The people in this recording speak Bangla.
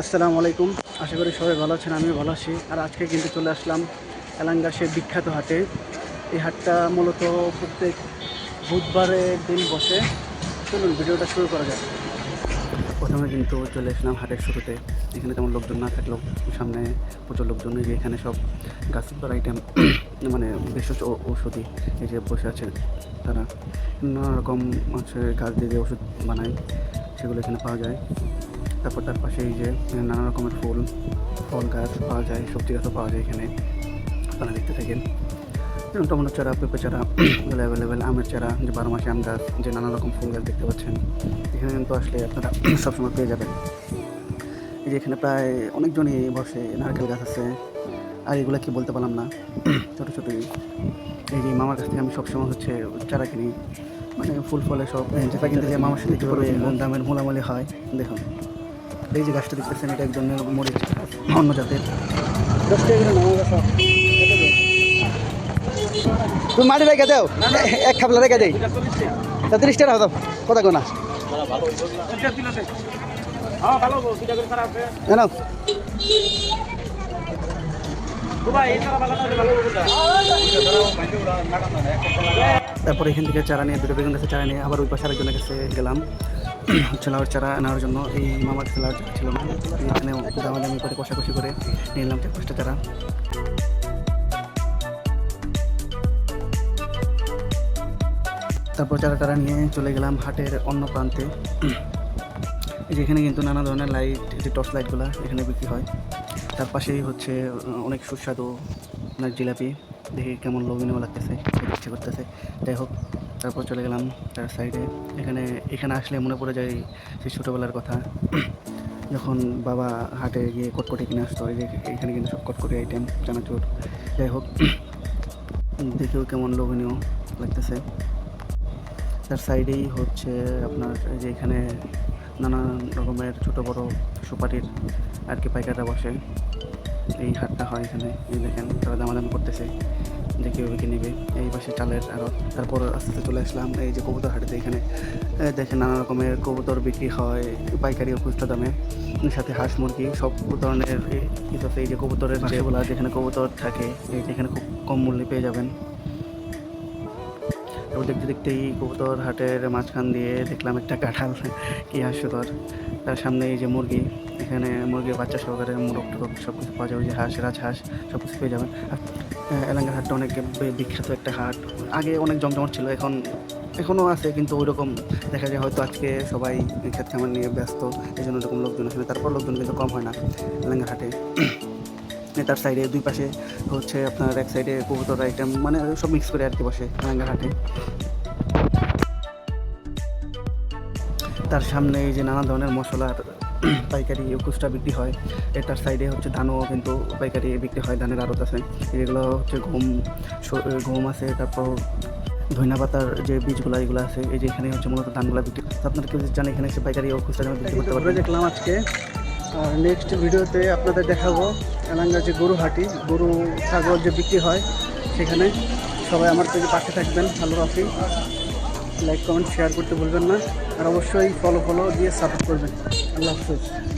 আসসালামু আলাইকুম। আশা করি সবাই ভালো আছেন, আমিও ভালো আছি। আর আজকে কিন্তু চলে আসলাম এলাঙ্গার সে বিখ্যাত হাটে। এই হাটটা মূলত প্রত্যেক বুধবারের দিন বসে। চলুন, ভিডিওটা শুরু করা যায় প্রথমে কিন্তু চলে আসলাম হাটের শুরুতে। এখানে তেমন লোকজন না থাকলেও সামনে প্রচুর লোকজন। যে এখানে সব গাছের আইটেম মানে ভেষজ ঔষধি এই যে বসে আছে তারা। নানা রকম হচ্ছে গাছ দিয়ে ওষুধ বানায়, সেগুলো এখানে পাওয়া যায়। তারপর তার পাশে এই যে নানা রকমের ফুল ফল গাছ পাওয়া যায় সবজি গাছও পাওয়া যায় এখানে। আপনারা দেখতে থাকেন। যেমন টমেটো চারা পেঁপে চারা এগুলো অ্যাভেলেবেল আমের চারা যে বারো মাসে আম গাছ যে নানা রকম ফুল গাছ দেখতে পাচ্ছেন। এখানে কিন্তু আসলে আপনারা সবসময় পেয়ে যাবেন। এই যে এখানে প্রায় অনেকজনই বসে নারকেল গাছ আছে। আর এগুলো কি বলতে পারলাম না। ছোটো ছোটোই এই যে মামার কাছ থেকে আমি সবসময় হচ্ছে চারা কিনি। মানে ফুল ফলে সব যেটা কিনতে যে মামার সাথে দামের মোলামুলি হয় দেখুন। এই যে গাছটা দেখতেছেন, এটা একজন মরিচ, অন্য জাতের। তুমি মাটি রেখে দাও, এক খাবলা রেখে দেই। তা তিরিশ টাকা হতো কথা কোনা তারপর এখান থেকে চারা নিয়ে, দুটো বেগুন গাছে চারা নিয়ে, আবার ওই পাশে আরেকজনের কাছে গেলাম। হচ্ছে লাউর চারা নেওয়ার জন্য এই মামার চারা ছিল না। এখানে দামাদামি করে, কষাকষি করে নিলাম চার পাঁচটা চারা। তারপর চারা টারা নিয়ে চলে গেলাম হাটের অন্য প্রান্তে। যেখানে কিন্তু নানা ধরনের লাইট যে টর্চ লাইটগুলো এখানে বিক্রি হয়। তার পাশেই হচ্ছে অনেক সুস্বাদু আপনার জিলাপি। দেখে কেমন লোভনীয় লাগতেছে ইচ্ছে করতেছে। যাই হোক তারপর চলে গেলাম তার সাইডে এখানে এখানে আসলে মনে পড়ে যায় সেই ছোটোবেলার কথা। যখন বাবা হাটে গিয়ে কটকটি কিনে আসতো, এই যে এখানে কিন্তু সব কটকটি আইটেম চানাচুর। যাই হোক, দেখেও কেমন লোভনীয় লাগতেছে। তার সাইডেই হচ্ছে আপনার যে এখানে নানান রকমের ছোট বড় সুপারির আর কি পাইকাররা বসে। এই হাটটা হয় এখানে, এই দেখেন, তারা দামাদামি করতেছে। যে কীভাবে কি নেবে এই পাশে চালের আরও তারপর আস্তে আস্তে চলে আসলাম এই যে কবুতর হাটেতে এখানে। দেখে নানা রকমের কবুতর বিক্রি হয় পাইকারি ও খুচরা দামে। সাথে হাঁস মুরগি সব ধরনের এই- এই যে কবুতরের যেগুলো যেখানে কবুতর থাকে এই যেখানে খুব কম মূল্যে পেয়ে যাবেন। তারপর দেখতে দেখতেই কবুতর হাটের মাঝখান দিয়ে দেখলাম একটা কাঁঠাল, কি হাস্যকর। তার সামনে এই যে মুরগি, এখানে মুরগির বাচ্চা সহকারে মোরগ টোরগ সব কিছু পাওয়া যাবে যে হাঁস, রাজহাঁস সব কিছু পেয়ে যাবেন। এলাঙ্গার হাটটা অনেক বিখ্যাত একটা হাট। আগে অনেক জমজমট ছিল, এখন এখনও আছে, কিন্তু ওই রকম দেখা যায় হয়তো আজকে সবাই ক্ষেত খামার নিয়ে ব্যস্ত। এই জন্য এরকম লোকজন আসলে তারপর লোকজন কিন্তু কম হয় না এলাঙ্গার হাটে। তার সাইডে দুই পাশে হচ্ছে আপনার এক সাইডে কবুতর আইটেম মানে সব মিক্স করে আর কি বসে হাটে। তার সামনে এই যে নানা ধরনের মশলার পাইকারি খুচরা বিক্রি হয়। এটার সাইডে হচ্ছে ধানও কিন্তু পাইকারি বিক্রি হয়, ধানের আড়ত আছে। এগুলো হচ্ছে গম গম আছে, তারপর ধনিয়া পাতার যে বীজগুলো, এগুলো আছে। এই যে এখানে হচ্ছে মূলত ধানগুলো বিক্রি। আপনার কেউ জানেন এখানে এসে পাইকারি ও খুচরা বিক্রি করতে পারবেন দেখলাম আজকে। আর নেক্সট ভিডিওতে আপনাদের দেখাবো এলাঙ্গার যে গরু হাটি, গরু, ছাগল যে বিক্রি হয় সেখানে সবাই আমার থেকে পাশে থাকবেন। ভালো রাখি লাইক কমেন্ট শেয়ার করতে ভুলবেন না। আর অবশ্যই ফলো ফলো দিয়ে সাপোর্ট করবেন। আল্লাহ হাফিজ।